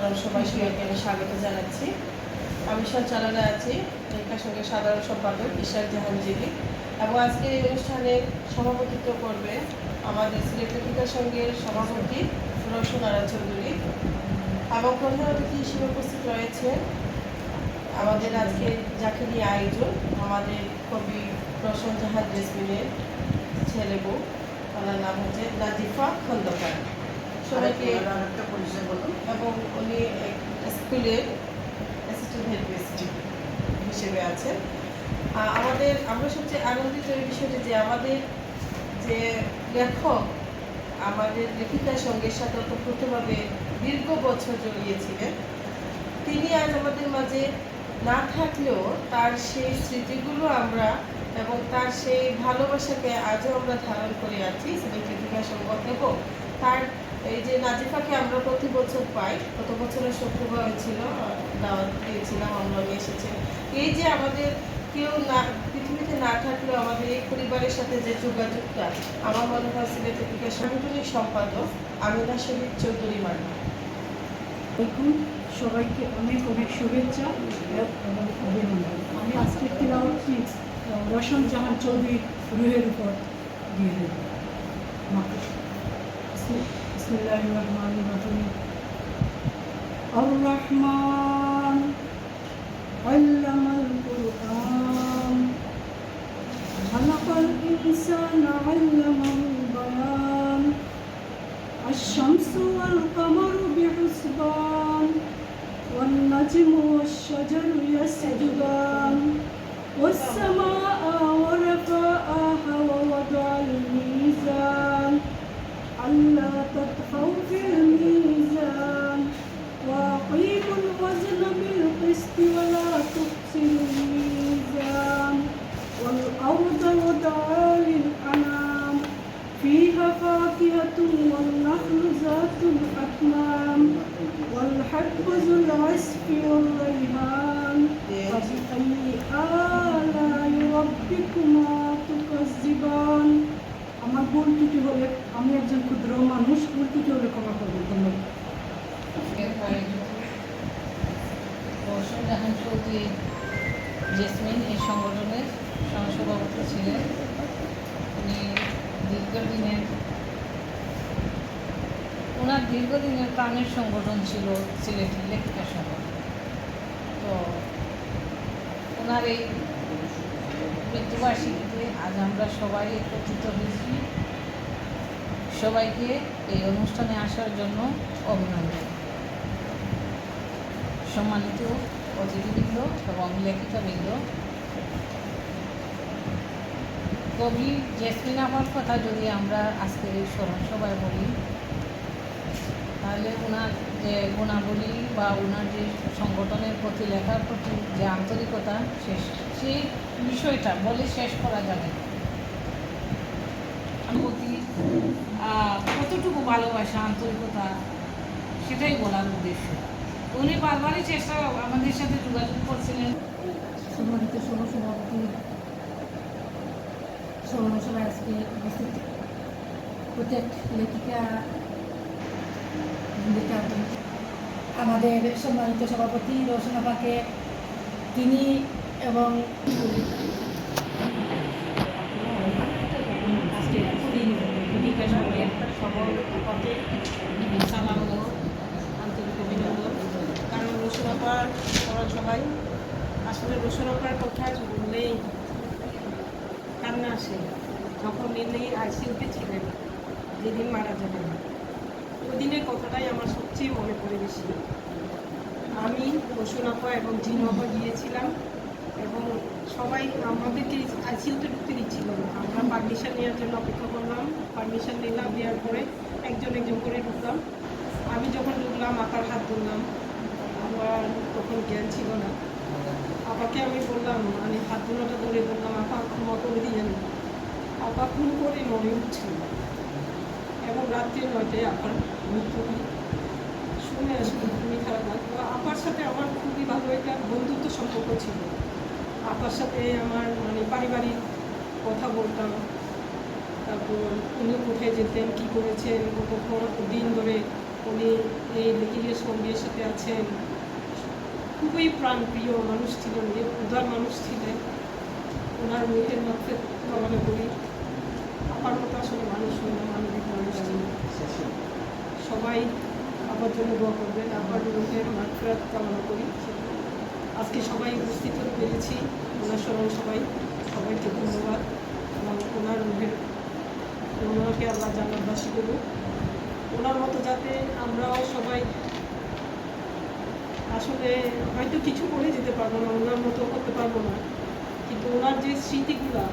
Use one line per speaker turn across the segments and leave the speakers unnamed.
সবাই সবাইকে স্বাগত জানাচ্ছি। আমি সঞ্চালনা আছি লেখার সঙ্গে সাধারণ সম্পাদক ইশাক জাহানজিবি এবং আজকে এই অনুষ্ঠানে সভাপতিত্ব করবে আমাদের সিলেট লেখিকা সংঘের সভাপতি রোশন আরা চৌধুরী। এবং প্রধান অতিথি হিসেবে উপস্থিত রয়েছে আমাদের আজকে যাকে নিয়ে আয়োজন আমাদের কবি রোশন জাহান জেসমিনের ছেলে বউ। ওনার নাম হচ্ছে নাজিফা খন্দকার। সবাইকে এবং উনি স্কুলের হিসেবে আছেন। আমাদের, আমরা সবচেয়ে আনন্দিত এই বিষয়টি যে আমাদের যে লেখক, আমাদের লেখিকার সঙ্গে সাথে ওতপ্রোতভাবে দীর্ঘ বছর জড়িয়েছিলেন। তিনি আজ আমাদের মাঝে না থাকলেও তার সেই স্মৃতিগুলো আমরা এবং তার সেই ভালোবাসাকে আজও আমরা ধারণ করে আছি। সিলেট লেখিকা সংঘ এবং তার এই যে নাজিফাকে আমরা প্রতি বছর পাই, গত বছরের শুক্রবার হয়েছিল দাওয়াত দিয়েছিলাম, আমরা নিয়ে এসেছেন এই যে আমাদের কেউ না, পৃথিবীতে না থাকলেও আমাদের এই পরিবারের সাথে যে যোগাযোগটা, আমার মনে হয় সিলেট লেখিকা সাংগঠনিক সম্পাদক আমিনা শহীদ চৌধুরী মান্না।
দেখুন, সবাইকে অনেক অনেক শুভেচ্ছা অভিনন্দন। আমি আজকে তিলাওয়াতটি রোশন জাহান চৌধুরী রুহের উপর দিয়ে দেব। بسم الله الرحمن الرحيم. الرحمن علم القرآن. خلق الإنسان علمه البيان. الشمس والقمر بحسبان. والنجم والشجر يسجدان. والسماء ورقاءها ووضع الميزان. ألا تطغوا في الميزان. وأقيموا الوزن بالقسط ولا تخسروا الميزان. والأرض وضعها للأنام. فيها فاكهة والنخل ذات الأكمام. والحب ذو العصف والريحان. فبأي آلاء ربكما تكذبان؟ আমার ভুল ত্রুটি হলে আমি একজন ক্ষুদ্র মানুষ, ভুল ত্রুটি হলে ক্ষমা করবেন ধন্যবাদ।
জাহান চৌধুরী, জেসমিন এই সংগঠনের সহসভাপতি ছিলেন। উনি দীর্ঘদিনের ওনার দীর্ঘদিনের প্রাণের সংগঠন ছিল সিলেটের লেখিকা সংগঠন। তো ওনার এই মৃত্যুবার্ষিকীতে আজ আমরা সবাই একত্রিত হয়েছি। সবাইকে এই অনুষ্ঠানে আসার জন্য অভিনন্দন। সম্মানিত অতিথিবৃন্দ এবং লেখিকাবৃন্দ। কবি জেসমিন আমার কথা যদি আমরা আজকে এই স্মরণ সভায় বলি, তাহলে ওনার যে গুণাবলী বা ওনার যে সংগঠনের প্রতি লেখার প্রতি যে আন্তরিকতা শেষ সেই বিষয়টা বলে শেষ করা যাবে। প্রতি কতটুকু ভালোবাসা, আন্তরিকতা, সেটাই বলার উদ্দেশ্য উনি বারবারই চেষ্টা আমাদের সাথে যোগাযোগ করছিলেন
সম্মানিত সহসভাপতি স্মরণ সভায় আজকে উপস্থিত প্রত্যেক লেখিকা আমাদের সম্মানিত সভাপতি রোশনাপাকে তিনি এবং
সালাম
কারণ রসুরাপার পড়া সবাই আসলে রসুরাপার কথা বললেই কান্না আসে। যখন এলেই আইসিউতে ছিলেন, যেদিন মারা যাবেন। ওই দিনের কথাটাই আমার সবচেয়ে মনে পড়ে বেশি। আমি রসুনাপা এবং জিনপা গিয়েছিলাম এবং সবাই আমাদেরকে আইসিউতে ঢুকতে দিচ্ছিল না। আমরা পারমিশন নেওয়ার জন্য অপেক্ষা করলাম পারমিশন নিলাম দেওয়ার পরে একজন একজন করে ঢুকলাম। আমি যখন ঢুকলাম, আপার হাত ধরলাম। আমার তখন জ্ঞান ছিল না। আপাকে আমি বললাম মানে হাত ধরাটা ধরে বললাম, আপা ক্ষমা করে দিয়ে আপা খুন করে মনে উঠছিল এবং রাত্রে নয়টায় আপার মৃত্যু হয় শুনে আসলে খুবই খারাপ লাগল। আপার সাথে আমার খুবই ভালো একটা বন্ধুত্ব সম্পর্ক ছিল। আপার সাথে আমার মানে পারিবারিক কথা বলতাম। তারপর উনি কোথায় যেতেন, কী করেছেন কত দিন ধরে উনি এই লিখিলের সঙ্গীর সাথে আছেন। খুবই প্রাণপ্রিয় মানুষ ছিলেন উদার মানুষ ছিলেন। ওনার মুখের মধ্যে কামনা করি আমার মতো আসলে মানুষ হল মানবিক মানুষ সবাই আমার জন্য দোয়া করবেন, আমার মুখের মাত্রাত কামনা করি। আজকে সবাই উপস্থিত হতে পেরেছি। ওনার স্মরণ সবাই, সবাইকে ধন্যবাদ। এবং ওনার মুখের ওনাকে আল্লাহ জান্নাতবাসী করুক ওনার মতো যাতে আমরাও সবাই আসলে হয়তো কিছু করে যেতে পারব না, ওনার মতো করতে পারব না। কিন্তু ওনার যে স্মৃতিগুলা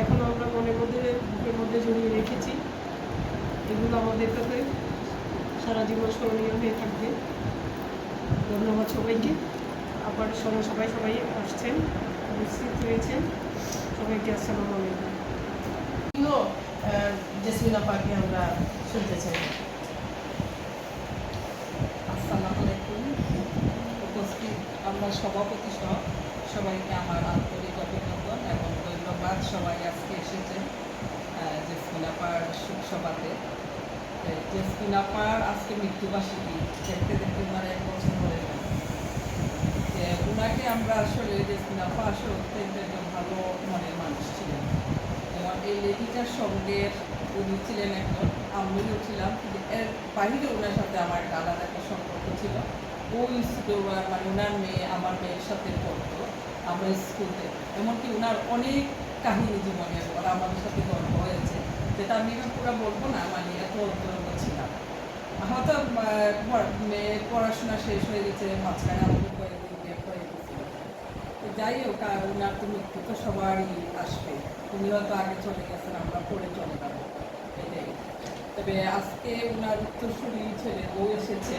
এখন আমরা মনের মধ্যে, বুকের মধ্যে জড়িয়ে রেখেছি। এগুলো আমাদের কাছে সারা জীবন স্মরণীয় হয়ে থাকবে। ধন্যবাদ সবাইকে। আবার স্মরণ সবাই সবাই আসছেন উপস্থিত হয়েছেন। সবাইকে আসসালামু আলাইকুম।
জেসমিন আমরা শুনতে চাই।
আসসালামু আলাইকুম। উপস্থিত আমরা সভাপতি সহ সবাইকে আমার আন্তরিক অভিনন্দন এবং ধন্যবাদ সবাই আজকে এসেছেন জেসমিন আপার সুখ জেসমিন আপার আজকে মৃত্যুবার্ষিকী দেখতে দেখতে মানে এক বছর হয়ে গেল। ওনাকে আমরা আসলে জেসমিন আপা আসলে অত্যন্ত একজন ভালো মনের মানুষ ছিলেন এবং এই লেডিটার সঙ্গে উনি ছিলেন একজন আমিও ছিলাম, কিন্তু এর বাহিরে ওনার সাথে আমার একটা আলাদা একটা সম্পর্ক ছিল। ও স্কুল মানে ওনার মেয়ে, আমার মেয়ের সাথে পড়তো, আমরা স্কুলে এমনকি ওনার অনেক কাহিনী জীবনের ওরা আমাদের সাথে গল্প যেটা আমি পুরো বলব না মানে এত অন্তরঙ্গ ছিলাম আহ, মেয়ের পড়াশোনা শেষ হয়ে গেছে মাঝখানে আমাদের কয়েকদিন গ্যাপ হয়ে গেছিল। তো যাই হোক আর ওনার তো মৃত্যু তো সবারই আসবে। উনি হয়তো আগে চলে গেছেন আমরা পরে চলে যাব। এটাই। তবে আজকে ওনার উত্তরসূরি ছেলে বউ এসেছে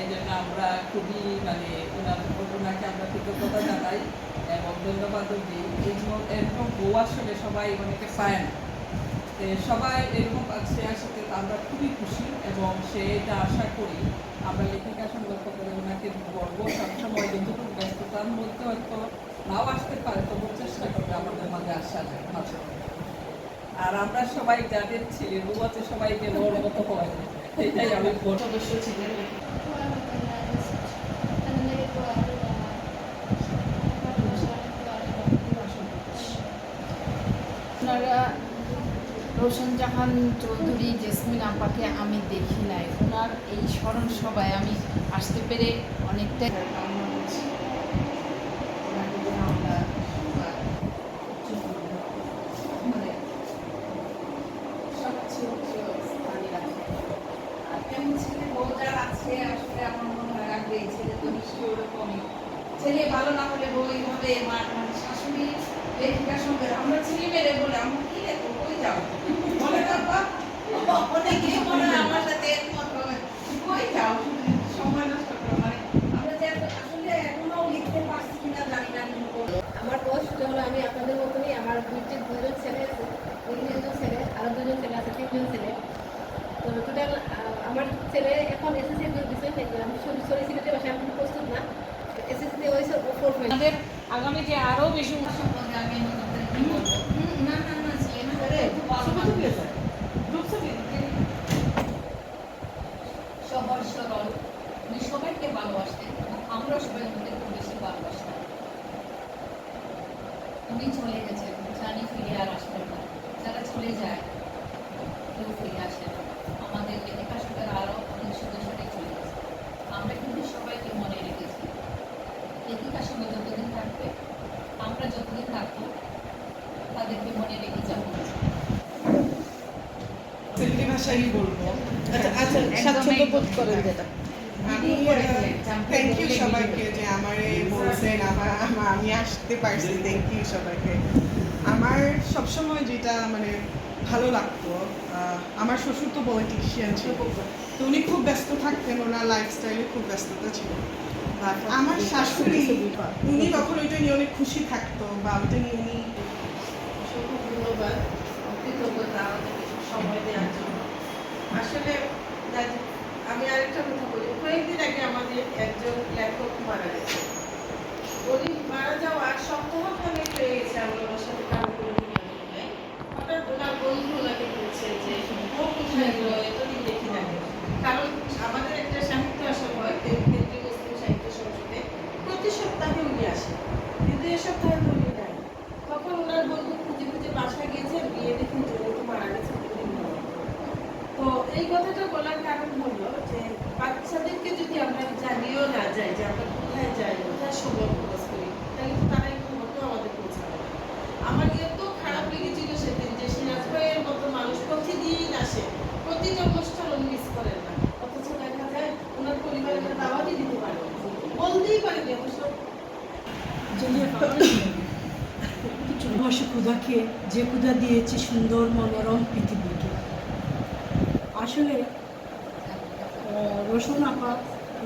এই জন্য আমরা খুবই মানে ওনার ওনাকে আমরা কৃতজ্ঞতা জানাই। এবং ধন্যবাদ দিই। এই জন্য এরকম বউ আসলে সবাই অনেকে পায় না। সবাই এরকম সে আসতে আমরা খুবই খুশি এবং সে এটা আশা করি। আমরা লেখিকা সংগত করে ওনাকে বলব, সবসময় যতটুকু ব্যস্ততার মধ্যে হয়তো নাও আসতে পারে, তবু চেষ্টা করবে আমাদের মাঝে আসা যায় মাঝে আর আমরা সবাই যাদের ছেলে বউ আছে সবাইকে মতো হয়। এটাই আমি বড়
সদস্য ছিলেন
আপনারা রোশন জাহান চৌধুরী, জেসমিন আপাকে আমি দেখি নাই। ওনার এই স্মরণ সভায় আমি আসতে পেরে অনেকটাই
ছেলে ভালো না হলে বউ এইভাবে শাশুড়ি, লেখিকার সঙ্গে আমরা ছেলে মেরে বলে আমরা আমার নষ্ট করো মানে আমরা যে এত- আসলে এখনও লিখতে পারছি কিনা জানি না কিন্তু
আমার বয়স হলো আমি আপনাদের মতনই আমার দুইটি দুজন ছেলে আছে তিনজন ছেলে আরও দুজন ছেলে আছে তিনজন ছেলে। তো টোটাল আমার ছেলে এখন এসএসসি দিচ্ছে আমি সরি সিলেটে বসে আমি প্রস্তুত না। এসএসসি হয়েছে ও ফোর হয়েছে
আমাদের আগামীতে আরও বেশি
সম্পর্কে আমি না না না ছিলেন না। খুব ভালো মানুষ। সহজ সরল উনি সবাইকে ভালোবাসতেন এবং আমরা সবাই ওনাকে খুব বেশি ভালোবাসতাম উনি চলে গেছেন জানি ফিরে আর আসবেন না যারা চলে যায় কেউ ফিরে আসে না আমাদের লেখিকা সঙ্গের আরও অনেক সদস্যরাই চলে গেছে আমরা কিন্তু সবাইকে মনে রেখেছি লেখিকার সঙ্গে যতদিন থাকবে আমরা যতদিন থাকব তাদেরকে মনে রেখে যাব
সিল্কি ভাষাই বলব। আচ্ছা আচ্ছা স্বাচ্ছন্দ্য বোধ করেন যেটা।
আমি থ্যাংক ইউ সবাইকে যে আমারে বলছেন আমার আমি আসতে পারছি থ্যাংক ইউ সবাইকে। আমার সবসময় যেটা মানে ভালো লাগতো আমার শ্বশুর তো পলিটিশিয়ান ছিল। তো উনি খুব ব্যস্ত থাকতেন ওনার লাইফস্টাইলে খুব ব্যস্ততা ছিল। আমার শাশুড়ি উনি তখন ওইটা নিয়ে অনেক খুশি থাকতো বা ওইটা নিয়ে উনি
ধন্যবাদ। কৃতজ্ঞতা আমাদেরকে সময় দেওয়ার জন্য। আসলে আমি আরেকটা কথা বলি। কয়েকদিন আগে আমাদের একজন লেখক মারা গেছে। উনি মারা যাওয়ার সপ্তাহ খানেক হয়ে গেছে আমরা ওনার সাথে কারও করে। হঠাৎ ওনার বন্ধু ওনাকে বলছে যে, ও কোথায় গেলো এতদিন দেখি না কারণ
এই কথাটা বলার কারণ হলো যে বাচ্চাদেরকে যদি আমরা জানিয়েও না যাই যে আমরা কোথায় যাই কোথায় সময় খরচ করি তাহলে তো তারা একটু মতো আমাদের পৌঁছাবে না। আমার এত খারাপ লেগেছিল সেদিন যে সিরাজ ভাইয়ের মতো মানুষ প্রতিদিন আসে প্রতিটা অনুষ্ঠান উনি মিস করেন না। অথচ দেখা যায় ওনার পরিবারের একটা দাওয়াতই দিতে পারে। বলতেই
একটা ভালোবাসি ক্ষুধাকে, যে ক্ষুধা দিয়েছে সুন্দর মনোরম পৃথিবীকে। আসলে রোশন আপা,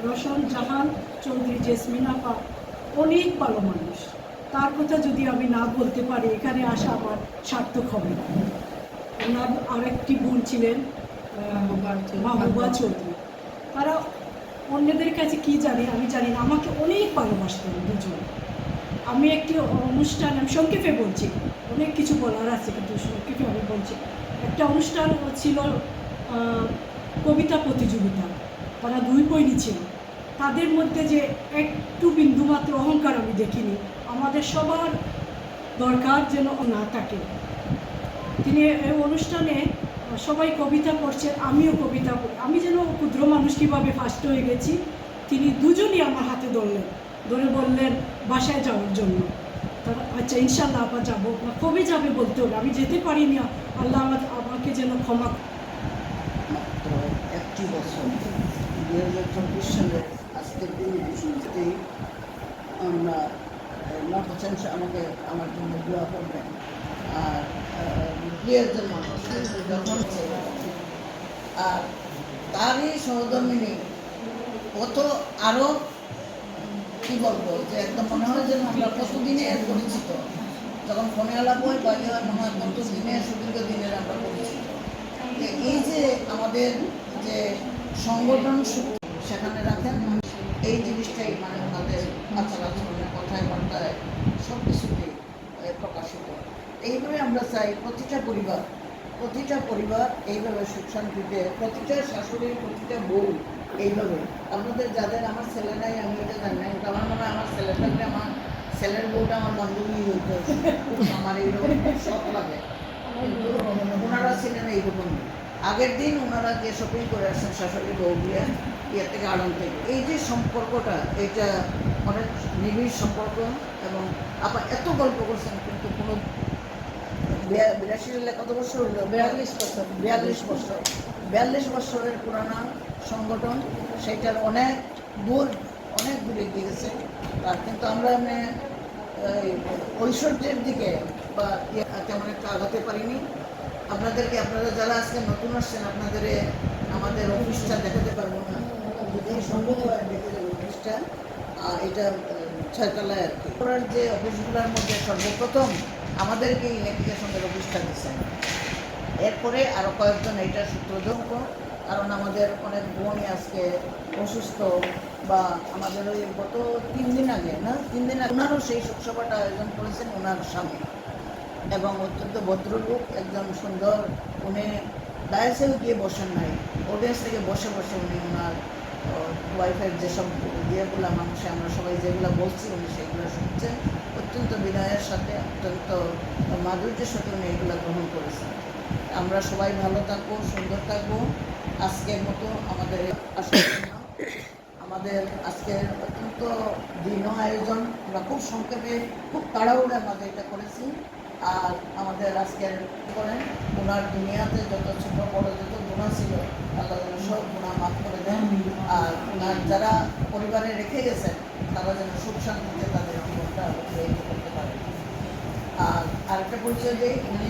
রোশন জাহান, চৌধুরী জেসমিন আপা অনেক ভালো মানুষ। তার কথা যদি আমি না বলতে পারি এখানে আসা আমার সার্থক হবে না। ওনার আরেকটি বোন ছিলেন মাহবুবা চৌধুরী। তারা অন্যদের কাছে কি জানি আমি জানি না। আমাকে অনেক ভালোবাসতেন দুজন। আমি একটি অনুষ্ঠান আমি সংক্ষেপে বলছি অনেক কিছু বলার আছে কিন্তু সংক্ষেপে আমি বলছি। একটা অনুষ্ঠান ছিল কবিতা প্রতিযোগিতা। তারা দুই বইনি ছিল। তাদের মধ্যে যে একটু বিন্দুমাত্র অহংকার আমি দেখিনি, আমাদের সবার দরকার যেন না থাকে। তিনি এই অনুষ্ঠানে সবাই কবিতা পড়ছেন, আমিও কবিতা পড়ি। আমি যেন ক্ষুদ্র মানুষ কীভাবে ফার্স্ট হয়ে গেছি, তিনি দুজনই আমার হাতে ধরলেন, ধরে বললেন, বাসায় যাওয়ার জন্য। আচ্ছা ইনশাল্লাহ আবার যাব। না, কবে যাবে বলতে হবে? আমি যেতে পারিনি আল্লাহ আমার আমাকে যেন ক্ষমা
একটি বছর। দুই হাজার চব্বিশ সালের আজকের দিন শুরুতেই আমরা নট হোসেন আমাকে আমার জন্য দোয়া করবেন। আর জন্য যখন আর তারই সহধর্মিনী কত আরও কি বলব, যে একদম মনে হয় যেন আমরা কতদিনের পরিচিত। যখন ফোনে আলাপ হয় বা মনে হয় কত দিনের সুদীর্ঘ দিনের আমরা পরিচিত। যে এই যে আমাদের যে সংগঠন সেখানে রাখেন এই জিনিসটাই মানে ওনাদের আচার আচরণের কথায় বার্তায় সব কিছুতেই প্রকাশিত। এইভাবে আমরা চাই প্রতিটা পরিবার প্রতিটা পরিবার এইভাবে সুখ শান্তিতে, প্রতিটা শাশুড়ি প্রতিটা বউ এইভাবে। আপনাদের যাদের আমার ছেলে নাই, আমি এটা জানি না, কিন্তু আমার মনে হয় আমার ছেলে থাকলে আমার ছেলের বউটা আমার বান্ধবী হইতে। আমার এইরকম শখ লাগে। ওনারা ছিলেন এইরকম আগের দিন ওনারা যে শপিং করে আসছেন শাশুড়ি বউ দিয়ে ইয়ে থেকে আড়াল থেকে এই যে সম্পর্কটা, এটা অনেক নিবিড় সম্পর্ক এবং আপনার এত গল্প করছেন, কিন্তু কোনো বিরাশি কত বছর হলো, বিয়াল্লিশ বছর বিয়াল্লিশ বছর। বিয়াল্লিশ বছরের পুরানা সংগঠন সেটার অনেক দূর, অনেক দূরে এগিয়ে গেছে আর কিন্তু আমরা মানে ঐশ্বর্যের দিকে বা ইয়ে তেমন একটা আগাতে পারিনি। আপনাদেরকে, আপনারা যারা আজকে নতুন আসছেন, আপনাদের আমাদের অফিসটা দেখাতে পারব। যদি দেবো অফিসটা এটা ছয়তলায় আর কি। ওনার যে অফিসগুলোর মধ্যে সর্বপ্রথম আমাদেরকে ইলেকট্রিকেশনের অফিসটা দিচ্ছেন এরপরে আরও কয়েকজন এইটার সূত্রধঙ্ক কারণ আমাদের অনেক বোনই আজকে অসুস্থ বা আমাদের ওই গত তিন দিন আগে, না? তিন দিন আগে ওনারও সেই শোকসভাটা আয়োজন করেছেন ওনার স্বামী। এবং অত্যন্ত ভদ্রলোক একদম সুন্দর, উনি ডায়াসেও গিয়ে বসেন নাই অডিয়েন্স থেকে বসে বসে উনি ওনার ওয়াইফের যেসব ইয়েগুলো মানুষে, আমরা সবাই যেগুলো বলছি উনি সেগুলো শুনছেন অত্যন্ত বিনয়ের সাথে, অত্যন্ত মাধুর্যের সাথে উনি এগুলো গ্রহণ করেছেন। আমরা সবাই ভালো থাকব, সুন্দর থাকব। আজকের মতো আমাদের আমাদের আজকের অত্যন্ত দীর্ঘ আয়োজন, আমরা খুব সংক্ষেপে, খুব তাড়াহুড়ে আমাদের এটা করেছি। আর আমাদের আজকের করেন, ওনার দুনিয়াতে যত ছোট বড় যত গুণা ছিল, আল্লাহ যেন সব গুণা মাফ করে দেন। আর ওনার যারা পরিবারে রেখে গেছেন, তারা যেন সুখ শান্তিতে তাদের জীবনটা অতিবাহিত করতে পারে। আর আরেকটা পরিচয় দিই, উনি